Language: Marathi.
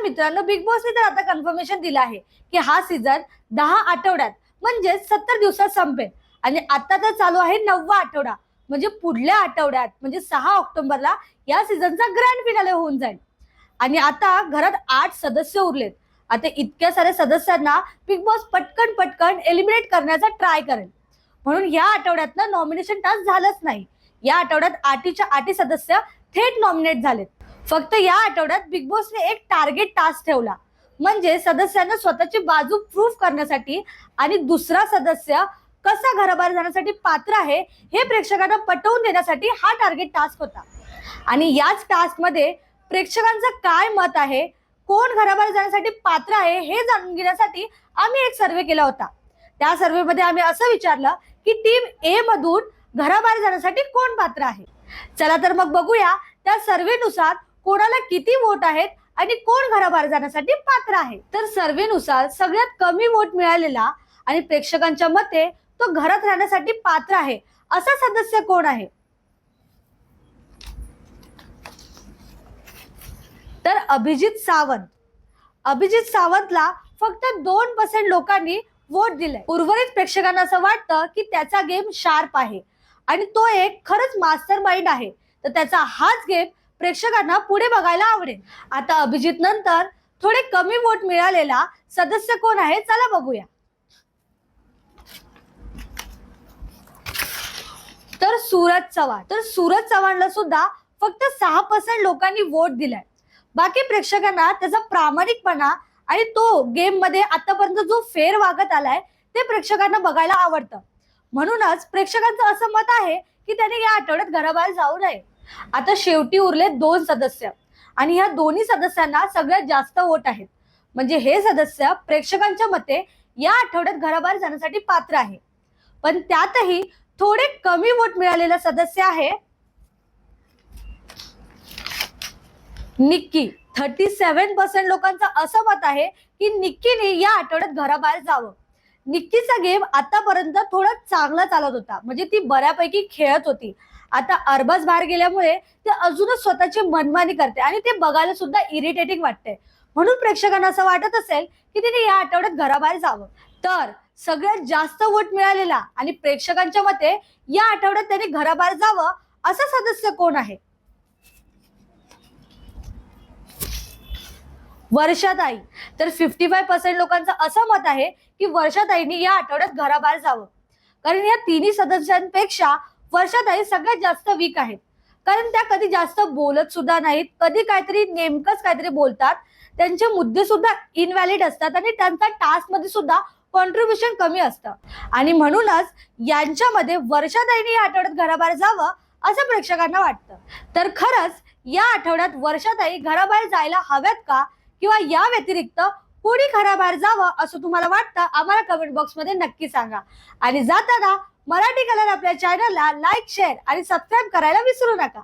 तर मित्रांनो बिग बॉसने तर आता कन्फर्मेशन दिलं आहे की हा सीझन दहा आठवड्यात म्हणजे सत्तर दिवसात संपेल. आणि आता तर चालू आहे नववा आठवडा म्हणजे पुढल्या आठवड्यात म्हणजे सहा ऑक्टोबरला या सीझनचा ग्रँड फिनाले होऊन जाईल. आणि आता घरात आठ सदस्य उरलेत. आता इतक्या साऱ्या सदस्यांना बिग बॉस पटकन पटकन एलिमिनेट करण्याचा ट्राय करेल. म्हणून या आठवड्यातनं नॉमिनेशन टास्क झालंच नाही. या आठवड्यात आठीच्या आठी सदस्य थेट नॉमिनेट झालेत. फक्त या आठवड्यात बिग बॉसने एक टार्गेट टास्क ठेवला. म्हणजे सदस्यांना स्वतःची बाजू प्रूफ करण्यासाठी आणि दुसरा सदस्य कसा घराबाहेर जाण्यासाठी पात्र आहे हे प्रेक्षकांना पटवून देण्यासाठी हा टार्गेट टास्क होता. आणि याच टास्कमध्ये प्रेक्षकांचं काय मत आहे कोण घराबाहेर जाण्यासाठी पात्र आहे हे जाणून घेण्यासाठी आम्ही एक सर्वे केला होता. त्या सर्वेमध्ये आम्ही असं विचारलं की टीम ए मधून घराबाहेर जाण्यासाठी कोण पात्र आहे? चला तर मग बघूया त्या सर्वेनुसार कोणाला किती वोट आहेत आणि कोण घराबाहेर जाण्यासाठी पात्र आहे? तर सर्वेनुसार सगळ्यात कमी वोट मिळालेला आणि प्रेक्षकांच्या मते तो घरात राहण्यासाठी पात्र आहे. असा सदस्य कोण आहे? तर अभिजित सावंत. अभिजित सावंतला फक्त दोन पर्सेंट लोकांनी वोट दिले उर्वरित प्रेक्षकांना असं वाटतं की त्याचा गेम शार्प आहे. आणि तो एक खरंच मास्टर माइंड आहे. तर त्याचा हाच गेम प्रेक्षकांना पुढे बघायला आवडेल. आता अभिजित नंतर थोडे कमी वोट मिळालेला सदस्य कोण आहे? चला बघूया. तर सूरज चव्हाण. तर सूरज चव्हाणला सुद्धा फक्त सहा पर्सेंट लोकांनी वोट दिलाय. बाकी प्रेक्षकांना त्याचा प्रामाणिकपणा आणि तो गेममध्ये आतापर्यंत जो फेर वागत आलाय ते प्रेक्षकांना बघायला आवडतं. म्हणूनच प्रेक्षकांचं असं मत आहे की त्याने या आठवड्यात घराबाहेर जाऊ नये. आता शेवटी उरले दोन सदस्य. आणि ह्या दोन्ही सदस्यांना सगळ्यात जास्त वोट आहेत. म्हणजे हे सदस्य प्रेक्षकांच्या मते या आठवड्यात घराबाहेर जाण्यासाठी पात्र आहे. पण त्यातही थोडे कमी वोट मिळालेला सदस्य आहे निक्की. थर्टी सेव्हन पर्सेंट लोकांचं असं मत आहे की निक्कीने या आठवड्यात घराबाहेर जावं. निक्कीचा गेम आतापर्यंत थोडा चांगला चालत होता. म्हणजे ती बऱ्यापैकी खेळत होती. आता अरबाज बाहेर गेल्यामुळे ते अजूनच स्वतःची मनमानी करते आणि ते बघायला सुद्धा इरिटेटिंग वाटते म्हणून प्रेक्षकांना असं वाटत असेल की तिने या आठवड्यात घराबाहेर जावं. तर सगळ्यात जास्त वोट मिळालेला आणि प्रेक्षकांच्या मते या आठवड्यात त्याने घराबाहेर जावं असा सदस्य कोण आहे? वर्षाताई. तर फिफ्टी फाय पर्सेंट लोकांचं असं मत आहे की वर्षाताईंनी या आठवड्यात घराबाहेर जावं. कारण या तिन्ही सदस्यांपेक्षा वर्षाताई सगळ्यात जास्त वीक आहेत. कारण त्या कधी जास्त बोलत सुद्धा नाहीत कधी काहीतरी नेमकंच काहीतरी बोलतात. त्यांचे मुद्दे सुद्धा इनव्हॅलिड असतात आणि त्यांचा टास्कमध्ये सुद्धा कॉन्ट्रीब्युशन कमी असतं. आणि म्हणूनच यांच्यामध्ये वर्षाताईंनी या आठवड्यात घराबाहेर जावं असं प्रेक्षकांना वाटतं. तर खरंच या आठवड्यात वर्षाताई घराबाहेर जायला हव्यात का? किंवा या व्यतिरिक्त कोणी घराबाहेर जावं असं तुम्हाला वाटतं आम्हाला कमेंट बॉक्समध्ये नक्की सांगा. आणि जाताना मराठी कलर आपल्या चॅनलला लाईक शेअर आणि सबस्क्राईब करायला विसरू नका.